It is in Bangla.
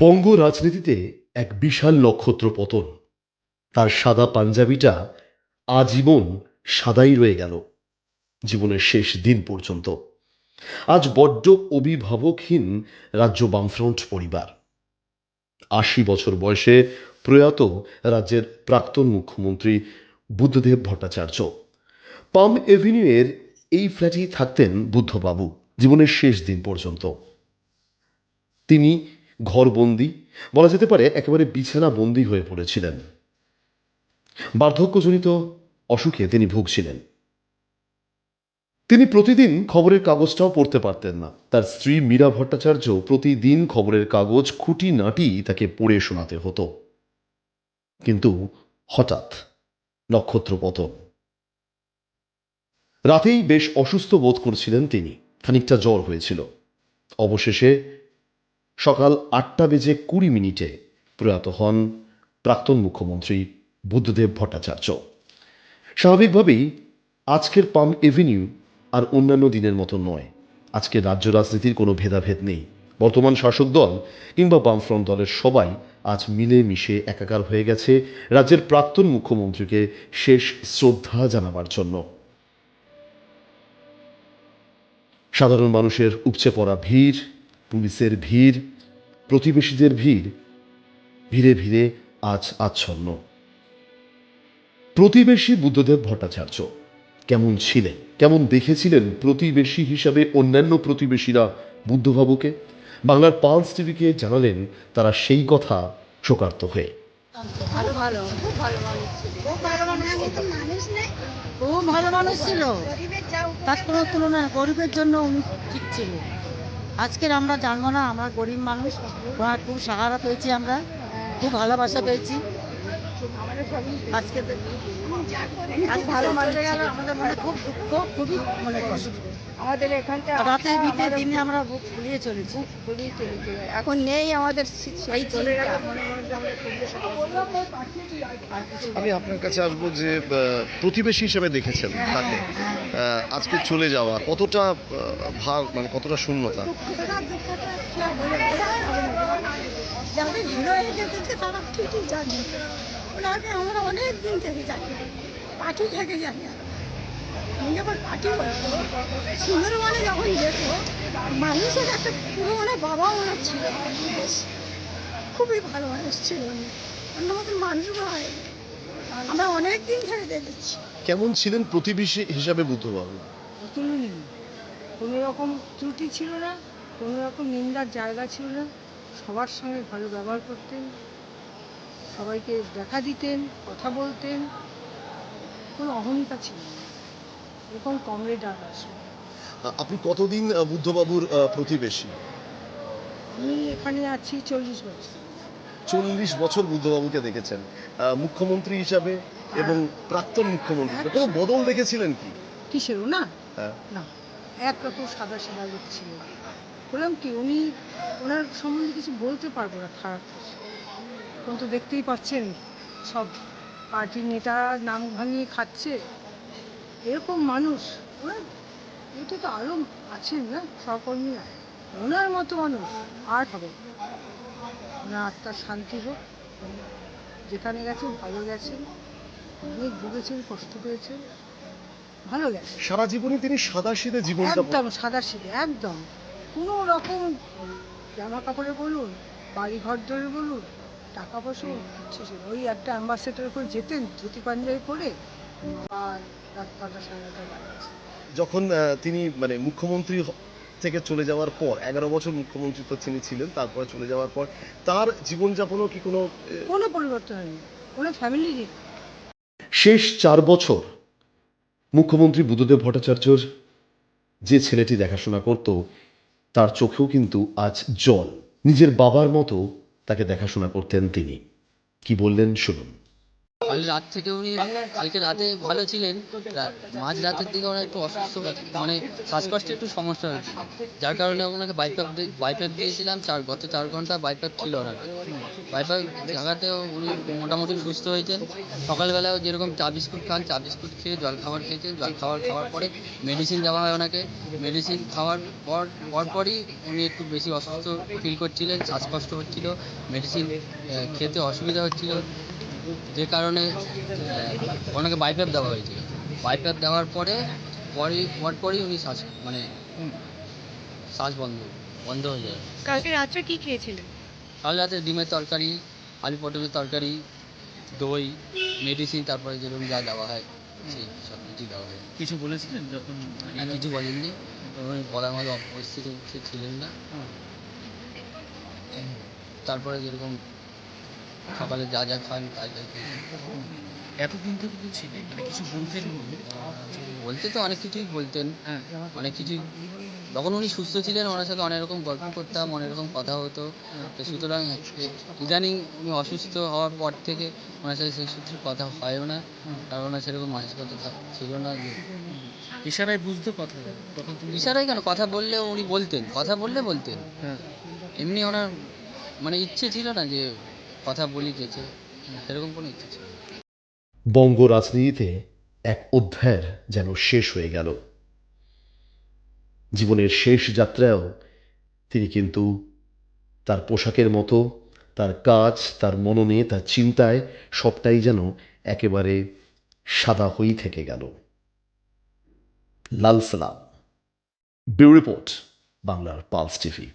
বঙ্গ রাজনীতিতে এক বিশাল নক্ষত্র পতন। তার সাদা পাঞ্জাবিটা আজীবন সাদাই রয়ে গেল, জীবনের শেষ দিন পর্যন্ত। আজ বড্ড অভিভাবকহীন রাজ্য বামফ্রন্ট পরিবার। আশি বছর বয়সে প্রয়াত রাজ্যের প্রাক্তন মুখ্যমন্ত্রী বুদ্ধদেব ভট্টাচার্য। পাম এভিনিউয়ের এই ফ্ল্যাটেই থাকতেন বুদ্ধবাবু, জীবনের শেষ দিন পর্যন্ত। তিনি ঘরবন্দি, বলা যেতে পারে একেবারে বিছানা বন্দি হয়ে পড়েছিলেন। বার্ধক্যজনিত অসুখে তিনি ভুগছিলেন। তিনি প্রতিদিন খবরের কাগজটাও পড়তে পারতেন না। তার স্ত্রী মীরা ভট্টাচার্য প্রতিদিন খবরের কাগজ খুঁটিনাটি তাকে পড়ে শোনাতে হতো। কিন্তু হঠাৎ নক্ষত্র পতন। রাতেই বেশ অসুস্থ বোধ করছিলেন তিনি। খানিকটা জ্বর হয়েছিল। অবশেষে সকাল আটটা বেজে কুড়ি মিনিটে প্রয়াত হন প্রাক্তন মুখ্যমন্ত্রী বুদ্ধদেব ভট্টাচার্য। স্বাভাবিকভাবেই আজকের পাম এভিনিউ আর অন্যান্য দিনের মতো নয়। আজকে রাজ্য রাজনীতির কোনো ভেদাভেদ নেই। বর্তমান শাসক দল কিংবা বামফ্রন্ট দলের সবাই আজ মিলে মিশে একাকার হয়ে গেছে রাজ্যের প্রাক্তন মুখ্যমন্ত্রীকে শেষ শ্রদ্ধা জানাবার জন্য। সাধারণ মানুষের উপচে পড়া ভিড় পুলিশের ভিড়, প্রতিবেশীদের ভিড়, ভিড়ে ভিড়ে আজ আচ্ছন্ন। প্রতিবেশী বুদ্ধদেব ভট্টাচার্য কেমন ছিলেন? কেমন দেখেছিলেন প্রতিবেশী হিসাবে অন্যান্য প্রতিবেশীরা বুদ্ধবাবুকে? বাংলার পালস টিভিকে জানালেন তারা সেই কথা শোকার্ত হয়ে। ভালো ভালো ভালো মানুষ ছিল। তার কোনো তুলনা গরিবের জন্য উনি ঠিক ছিল আজকের আমরা জানব না আমরা গরিব মানুষ খুব সাহারা পেয়েছি আমরা খুব ভালোবাসা পেয়েছি। আজকে আজ ভালো মানুষ গেল আমাদের মনে খুব দুঃখ খুবই মনে কষ্ট আমাদের এখানটা রাতে বিতে দিনে আমরা বুক ফুলিয়ে চলেছি। খুবই চলেছে। এখন নেই আমাদের সেই চলে গেল মনে মনে আমি আপনার কাছে আসব যে প্রতিবেশী হিসেবে দেখেছেন তাকে। আজকে চলে যাওয়া কতটা ভার মানে কতটা শূন্যতা। যাদের হিরো হয়ে গেছে তারা ঠিকই জানে। ওনাকে আমরা অনেক দিন থেকে জানি পার্টি থেকে জানি। আমি যখন পার্টি করতো সুন্দরবনে যখন যেত মানুষের একটা পুরো মানে বাবা ওনার ছিল। খুবই ভালো মানুষ ছিল উনি। অন্য মতন মানুষ হয় আমরা অনেক দিন থেকে দেখেছি। কেমন ছিলেন প্রতিবেশী হিসাবে বুদ্ধবাবু? তুলনীয় কোনো রকম ত্রুটি ছিল না কোনো রকম নিন্দার জায়গা ছিল না। সবার সঙ্গে ভালো ব্যবহার করতেন। সবাইকে দেখা দিতেন কথা বলতেন। কোনো অহমিকা ছিল না। এরকম কমরেড আর আসবে আপনি কতদিন বুদ্ধবাবুর প্রতিবেশী? আমি এখানে আছি চল্লিশ বছর। চল্লিশ বছর বুদ্ধবাবুকে দেখেছেন। মুখ্যমন্ত্রী হিসাবে এবং প্রাক্তন মুখ্যমন্ত্রী। কোনো বদল দেখেছিলেন কি? কিসের না হ্যাঁ। না। একরকম সাদা সাদা লোক ছিল। বললাম কি উনি ওনার সম্বন্ধে কিছু বলতে পারব না। খারাপ কিছু এখন তো দেখতেই পাচ্ছেন সব পার্টির নেতা নাম ভাঙিয়ে খাচ্ছে। এরকম মানুষ ওনার এটা তো আরও আছেন না? সহকর্মীরা। ওনার মতো মানুষ আর হবে। না। ওনার আত্মার শান্তি হোক। যেখানে গেছেন ভালো গেছেন। অনেক ভুগেছেন কষ্ট পেয়েছেন। ভালো গেছে সারা জীবনে তিনি সাদা সিধে জীবন একদম সাদা সিধে একদম। কোনো রকম জামা কাপড়ে বলুন বাড়ি ঘর ধরে বলুন টাকা পয়সা না। ওই একটা অ্যাম্বাসেডার করে যেতেন ধুতি পাঞ্জাবি পরে আর রাত সাড়ে নটা বাজছে যখন তিনি মানে মুখ্যমন্ত্রী থেকে চলে যাওয়ার পর এগারো বছর মুখ্যমন্ত্রী তো তিনি ছিলেন তারপরে চলে যাওয়ার পর তার জীবনযাপনও কি কোনো কোনো পরিবর্তন হয়নি। কোনো ফ্যামিলি শেষ চার বছর মুখ্যমন্ত্রী বুদ্ধদেব ভট্টাচার্যর যে ছেলেটি দেখাশোনা করত তার চোখেও কিন্তু আজ জল। নিজের বাবার মতো তাকে দেখাশোনা করতেন তিনি। কি বললেন শুনুন। কাল রাত থেকে উনি কালকে রাতে ভালো ছিলেন। মাঝ রাতের দিকে ওনার একটু অসুস্থ মানে শ্বাসকষ্টের একটু সমস্যা হয়েছে। যার কারণে ওনাকে বাইপ্যাপ বাইপ্যাপ দিয়েছিলাম। চার গত চার ঘণ্টা বাইপ্যাপ ছিল ওনার। বাইপ্যাপ জায়গাতেও উনি মোটামুটি সুস্থ হয়েছেন। সকালবেলাও যেরকম চা বিস্কুট খান চা বিস্কুট খেয়ে জল খাবার খেয়েছেন জল খাবার খাওয়ার পরে মেডিসিন দেওয়া হয় ওনাকে। মেডিসিন খাওয়ার পর পরপরই উনি একটু বেশি অসুস্থ ফিল করছিলেন। শ্বাসকষ্ট হচ্ছিল। মেডিসিন খেতে অসুবিধা হচ্ছিল। যে কারণে ওনাকে বাইপ্যাপ দেওয়া হয়েছিল। বাইপ্যাপ দেওয়ার পরে পরে পরপরই উনি শ্বাস মানে শ্বাস বন্ধ বন্ধ হয়ে যায়। কালকে রাত্রে কি খেয়েছিলেন? কাল রাতে ডিমের তরকারি আলু পটলের তরকারি দই মেডিসিন তারপরে যেরকম যা দেওয়া হয় সেই সব কিছু দেওয়া হয়। কিছু বলেছিলেন যখন কিছু বলেননি। বলার মতো পরিস্থিতি সে ছিলেন না। তারপরে যেরকম সকালে যা যা খান তাই তাই। এতদিন তো ছিলেন মানে কিছু বলতেন বলতে তো অনেক কিছুই বলতেন। হ্যাঁ। অনেক কিছুই যখন উনি সুস্থ ছিলেন ওনার সাথে অনেক রকম গল্প করতাম অনেক রকম কথা হতো। তো সুতরাং ইদানিং উনি অসুস্থ হওয়ার পর থেকে ওনার সাথে সেই সূত্রে কথা হয়ও না কারণ ওনার সেরকম মানসিকতা ছিল না যে ইশারায় বুঝতে কথা তখন ইশারায় কেন? কথা বললে উনি বলতেন কথা বললে বলতেন। হ্যাঁ। এমনি ওনার মানে ইচ্ছে ছিল না যে কথা বলি গেছে সেরকম কোনো ইচ্ছে ছিল বঙ্গ রাজনীতিতে এক অধ্যায়ের যেন শেষ হয়ে গেল। জীবনের শেষ যাত্রায়ও তিনি কিন্তু তার পোশাকের মতো, তার কাজ, তার মননে, তার চিন্তায় সবটাই যেন একেবারে সাদা হয়েই থেকে গেল। লাল সালাম। বিউ রিপোর্ট, বাংলার পালস টিভি।